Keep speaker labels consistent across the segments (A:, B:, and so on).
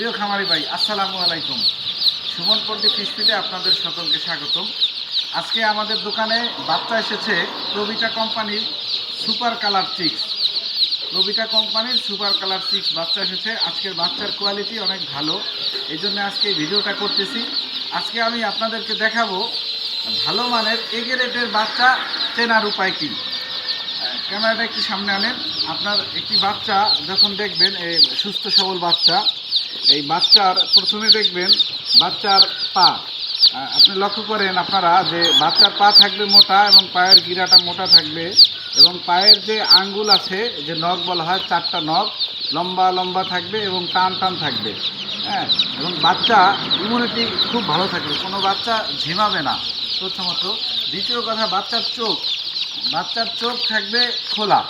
A: প্রিয় খামারি ভাই, আসসালামু আলাইকুম। সুমন পল্লী আপনাদের সকলকে স্বাগতম। আজকে আমাদের দোকানে বাচ্চা এসেছে প্রবিটা কোম্পানির সুপার কালার চিক্স। প্রবিটা কোম্পানির সুপার কালার চিক্স বাচ্চা এসেছে। আজকের বাচ্চার কোয়ালিটি অনেক ভালো। এই জন্য আজকে ভিডিওটা করতেছি। আজকে আমি আপনাদেরকে দেখাবো ভালো মানের এগেরেটের বাচ্চা চেনার উপায় কী। ক্যামেরাটা একটু সামনে আনেন। আপনার একটি বাচ্চা, যখন দেখবেন সুস্থ সবল বাচ্চা। এই বাচ্চার, প্রথমে দেখবেন বাচ্চার পা। আপনি লক্ষ্য করেন আপনারা যে বাচ্চার পা থাকবে মোটা এবং পায়ের গিরাটা মোটা থাকবে এবং পায়ের যে আঙ্গুল আছে, যে নখ বলা হয় চারটা নখ, লম্বা লম্বা থাকবে এবং টান টান থাকবে। হ্যাঁ এবং বাচ্চা ইমিউনিটি খুব ভালো থাকবে। কোনো বাচ্চা ঝিমাবে না, প্রথমত। দ্বিতীয় কথা, বাচ্চার চোখ। বাচ্চার চোখ থাকবে খোলা।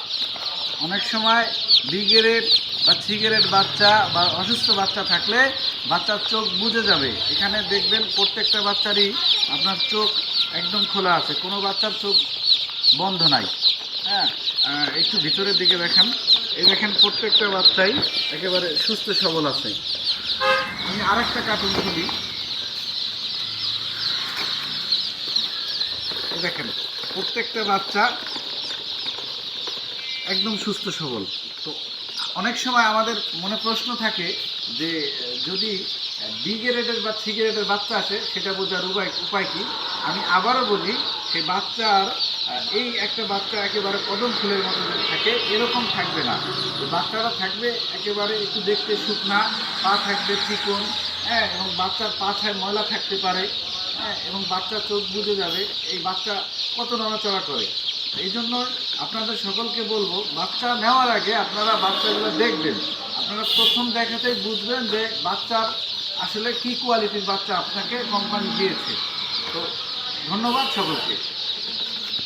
A: অনেক সময় বিগেরেট বা সিগারেট বাচ্চা বা অসুস্থ বাচ্চা থাকলে বাচ্চার চোখ বুঝে যাবে। এখানে দেখবেন প্রত্যেকটা বাচ্চারই আপনার চোখ একদম খোলা আছে। কোনো বাচ্চার চোখ বন্ধ নাই। হ্যাঁ একটু ভিতরের দিকে দেখেন। এই দেখেন প্রত্যেকটা বাচ্চাই একেবারে সুস্থ, সবল আছে। আমি আরেকটা কার্টুন খুলি। দেখেন, প্রত্যেকটা বাচ্চা একদম সুস্থ, সবল। তো অনেক সময় আমাদের মনে প্রশ্ন থাকে যে, যদি যদি বিগেরেটের বা সিগারেটের বাচ্চা আসে, সেটা বোঝার উপায় উপায় কী? আমি আবারও বলি সেই বাচ্চার এই একটা বাচ্চা একেবারে কদম ফুলের মতো থাকে, এরকম থাকবে না। তো বাচ্চারা থাকবে একেবারে একটু দেখতে শুকনা, পা থাকবে চিকন হ্যাঁ এবং বাচ্চার পাছায় ময়লা থাকতে পারে হ্যাঁ এবং বাচ্চা চোখ বুঝে যাবে, এই বাচ্চা কত নড়াচড়া করে। এই জন্য আপনাদের সকলকে বলব, বাচ্চা নেওয়ার আগে আপনারা বাচ্চাগুলো দেখবেন। আপনারা প্রথম দেখাতেই বুঝবেন যে বাচ্চার আসলে কি কোয়ালিটির বাচ্চা আপনাকে কোম্পানি দিয়েছে। তো ধন্যবাদ সকলকে।